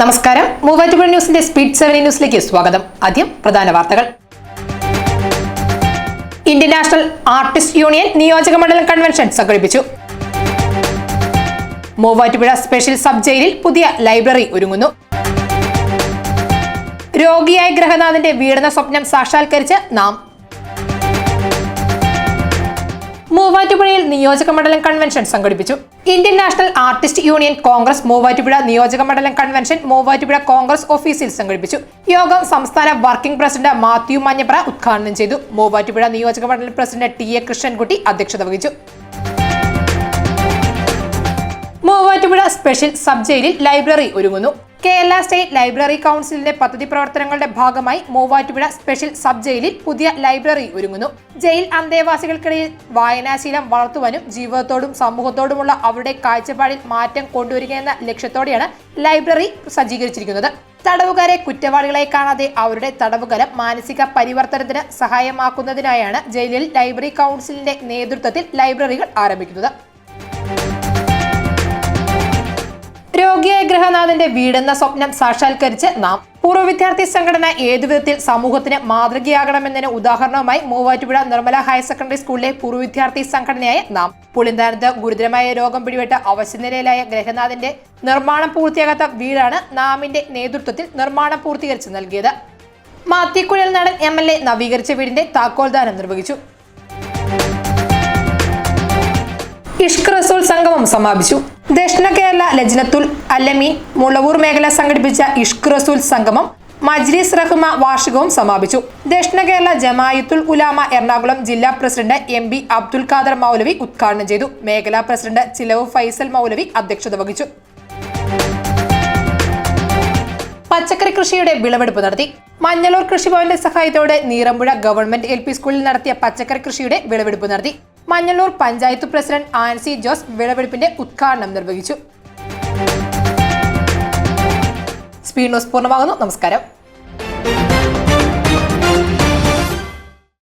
നമസ്കാരം. മൂവാറ്റുപുഴ ന്യൂസിന്റെ speed seven ന്യൂസിലേക്ക് സ്വാഗതം. ആദ്യം പ്രധാന വാർത്തകൾ. ഇന്ത്യൻ നാഷണൽ ആർട്ടിസ്റ്റ് യൂണിയൻ നിയോജക മണ്ഡലം കൺവെൻഷൻ സംഘടിപ്പിച്ചു. മൂവാറ്റുപുഴ സ്പെഷ്യൽ സബ് ജയിലിൽ പുതിയ ലൈബ്രറി ഒരുങ്ങുന്നു. രോഗിയായ ഗ്രഹനാഥന്റെ വീടന സ്വപ്നം സാക്ഷാത്കരിച്ച് നാം മൂവാറ്റുപുഴയിൽ നിയോജക മണ്ഡലം കൺവെൻഷൻ സംഘടിപ്പിച്ചു. Indian national artist union congress Muvattupuzha നിയോജക മണ്ഡലം കൺവെൻഷൻ മൂവാറ്റുപുഴ കോൺഗ്രസ് ഓഫീസിൽ സംഘടിപ്പിച്ചു. യോഗം സംസ്ഥാന വർക്കിംഗ് പ്രസിഡന്റ് മാത്യു മഞ്ഞപ്ര ഉദ്ഘാടനം ചെയ്തു. മൂവാറ്റുപുഴ നിയോജക മണ്ഡലം പ്രസിഡന്റ് ടി എ കൃഷ്ണൻകുട്ടി അധ്യക്ഷത വഹിച്ചു. മൂവാറ്റുപുഴ സ്പെഷ്യൽ സബ് ജയിലിൽ ലൈബ്രറി ഒരുങ്ങുന്നു. കേരള സ്റ്റേറ്റ് ലൈബ്രറി കൗൺസിലിന്റെ പദ്ധതി പ്രവർത്തനങ്ങളുടെ ഭാഗമായി മൂവാറ്റുപുഴ സ്പെഷ്യൽ സബ് ജയിലിൽ പുതിയ ലൈബ്രറി ഒരുങ്ങുന്നു. ജയിൽ അന്തേവാസികൾക്കിടയിൽ വായനാശീലം വളർത്തുവാനും ജീവിതത്തോടും സമൂഹത്തോടുമുള്ള അവരുടെ കാഴ്ചപ്പാടിൽ മാറ്റം കൊണ്ടുവരിക എന്ന ലക്ഷ്യത്തോടെയാണ് ലൈബ്രറി സജ്ജീകരിച്ചിരിക്കുന്നത്. തടവുകാരെ കുറ്റവാളികളെ കാണാതെ അവരുടെ തടവുകാലം മാനസിക പരിവർത്തനത്തിന് സഹായമാക്കുന്നതിനായാണ് ജയിലിൽ ലൈബ്രറി കൗൺസിലിന്റെ നേതൃത്വത്തിൽ ലൈബ്രറികൾ ആരംഭിക്കുന്നത്. രോഗിയായ വീടെന്ന സ്വപ്നം സാക്ഷാത്കരിച്ച് നാം പൂർവ വിദ്യാർത്ഥി സംഘടന ഏതു വിധത്തിൽ സമൂഹത്തിന് മാതൃകയാകണമെന്നതിന് ഉദാഹരണവുമായി മൂവാറ്റുപുഴ നിർമ്മല ഹയർ സെക്കൻഡറി സ്കൂളിലെ പൂർവ വിദ്യാർത്ഥി സംഘടനയായ നാം പുളിന്താനത്ത് ഗുരുതരമായ രോഗം പിടിപെട്ട അവശനിലയിലായ ഗ്രഹനാഥന്റെ നിർമ്മാണം പൂർത്തിയാകാത്ത വീടാണ് നാമിന്റെ നേതൃത്വത്തിൽ നിർമ്മാണം പൂർത്തീകരിച്ച് നൽകിയത്. മാത്തിക്കുഴൽ നടൻ എം എൽ എ നവീകരിച്ച വീടിന്റെ താക്കോൽദാനം നിർവഹിച്ചു. ഇഷ്ക് സംഗമം സമാപിച്ചു. ദക്ഷിണ കേരള ലജ്നത്തുൽ അല്ലമീൻ മുളവൂർ മേഖല സംഘടിപ്പിച്ച ഇഷ്ക് റസൂൽ സംഗമം മജ്ലിസ് റഹ്മ വാർഷികവും സമാപിച്ചു. ദക്ഷിണ കേരള ജമായത്തുൽ ഉലാമ എറണാകുളം ജില്ലാ president M B Abdul Khader Maulavi ഉദ്ഘാടനം ചെയ്തു. മേഖലാ പ്രസിഡന്റ് ചിലവ് ഫൈസൽ മൗലവി അധ്യക്ഷത വഹിച്ചു. പച്ചക്കറി കൃഷിയുടെ വിളവെടുപ്പ് നടത്തി. മഞ്ഞളൂർ കൃഷിഭവന്റെ സഹായത്തോടെ നീറമ്പുഴ ഗവൺമെന്റ് എൽ സ്കൂളിൽ നടത്തിയ പച്ചക്കറി കൃഷിയുടെ വിളവെടുപ്പ് നടത്തി. മഞ്ഞളൂർ പഞ്ചായത്ത് പ്രസിഡന്റ് ആൻസി ജോസ് വിളവെടുപ്പിന്റെ ഉദ്ഘാടനം നിർവഹിച്ചു. സ്പീഡ് ന്യൂസ് പൂർണമാകുന്നു. നമസ്കാരം.